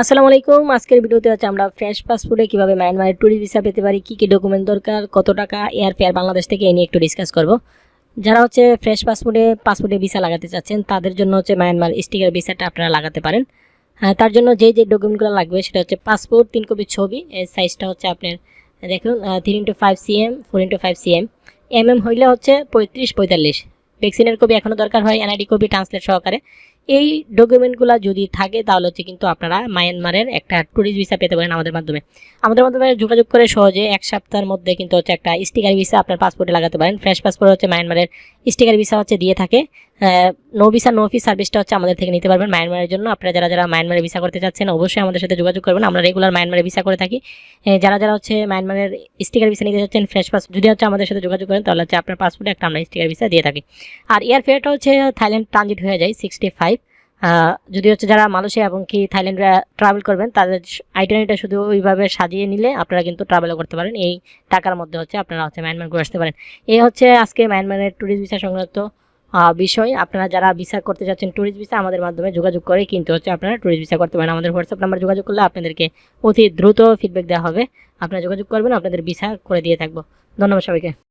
আসসালামু আলাইকুম। আজকের ভিডিওতে হচ্ছে আমরা ফ্রেশ পাসপোর্টে কীভাবে মায়ানমারের ট্যুরিস্ট ভিসা পেতে পারি কী কী ডকুমেন্ট দরকার কত টাকা এয়ার ফেয়ার বাংলাদেশ থেকে এই নিয়ে একটু ডিসকাস করব। যারা হচ্ছে ফ্রেশ পাসপোর্টে পাসপোর্টে ভিসা লাগাতে চাচ্ছেন তাদের জন্য হচ্ছে মায়ানমার স্টিকার ভিসাটা আপনারা লাগাতে পারেন। হ্যাঁ, তার জন্য যে যে ডকুমেন্টগুলো লাগবে সেটা হচ্ছে পাসপোর্ট তিন কপি ছবি এর সাইজটা হচ্ছে আপনার দেখুন three into five cm four into five cm M M হইলে হচ্ছে পঁয়ত্রিশ পঁয়তাল্লিশ। ভ্যাকসিনের কপি এখনও দরকার হয় এনআইডি কপি ট্রান্সলেট সহকারে। এই ডকুমেন্টগুলো যদি থাকে, তাহলে হচ্ছে কিন্তু আপনারা মায়ানমারের একটা ট্যুরিস্ট ভিসা পেতে পারেন আমাদের মাধ্যমে। আমাদের মাধ্যমে যোগাযোগ করে সহজে এক সপ্তাহের মধ্যে কিন্তু হচ্ছে একটা স্টিকার ভিসা আপনার পাসপোর্টে লাগাতে পারেন। ফ্রেশ পাসপোর্ট হচ্ছে মায়ানমারের স্টিকার ভিসা হচ্ছে দিয়ে থাকে। নো ভিসা নো ফি সার্ভিসটা হচ্ছে আমাদের থেকে নিতে পারবেন মায়ানমারের জন্য। আপনারা যারা যারা মায়ানমারে ভিসা করতে চাচ্ছেন, অবশ্যই আমাদের সাথে যোগাযোগ করবেন। আমরা রেগুলার মায়ানমারে ভিসা করে থাকি। যারা যারা হচ্ছে মায়ানমারের স্টিকার ভিসা নিতে চাচ্ছেন ফ্রেশ পাস যদি হচ্ছে আমাদের সাথে যোগাযোগ করেন, তাহলে হচ্ছে আপনার পাসপোর্টে একটা আমরা স্টিকার ভিসা দিয়ে থাকি। আর এয়ার ফেয়ারটা হচ্ছে থাইল্যান্ড ট্রানজিট হয়ে যায় সিক্সটি ফাইভ যদি হচ্ছে যারা মালয়েশিয়া এবং কি থাইল্যান্ডে ট্রাভেল করবেন, তাদের আইটেনিটা শুধু ওইভাবে সাজিয়ে নিলে আপনারা কিন্তু ট্রাভেলও করতে পারেন। এই টাকার মধ্যে হচ্ছে আপনারা হচ্ছে মায়ানমার ঘুরে আসতে পারেন। এই হচ্ছে আজকে মায়ানমারের ট্যুরিস্ট ভিসা সংক্রান্ত বিষয়। আপনারা যারা ভিসা করতে যাচ্ছেন ট্যুরিস্ট ভিসা আমাদের মাধ্যমে যোগাযোগ করে কিন্তু হচ্ছে আপনারা ট্যুরিস্ট ভিসা করতে পারেন। আমাদের হোয়াটসঅ্যাপ নাম্বার যোগাযোগ করলে আপনাদেরকে অতি দ্রুত ফিডব্যাক দেওয়া হবে। আপনারা যোগাযোগ করবেন, আপনাদের ভিসা করে দিয়ে থাকব। ধন্যবাদ সবাইকে।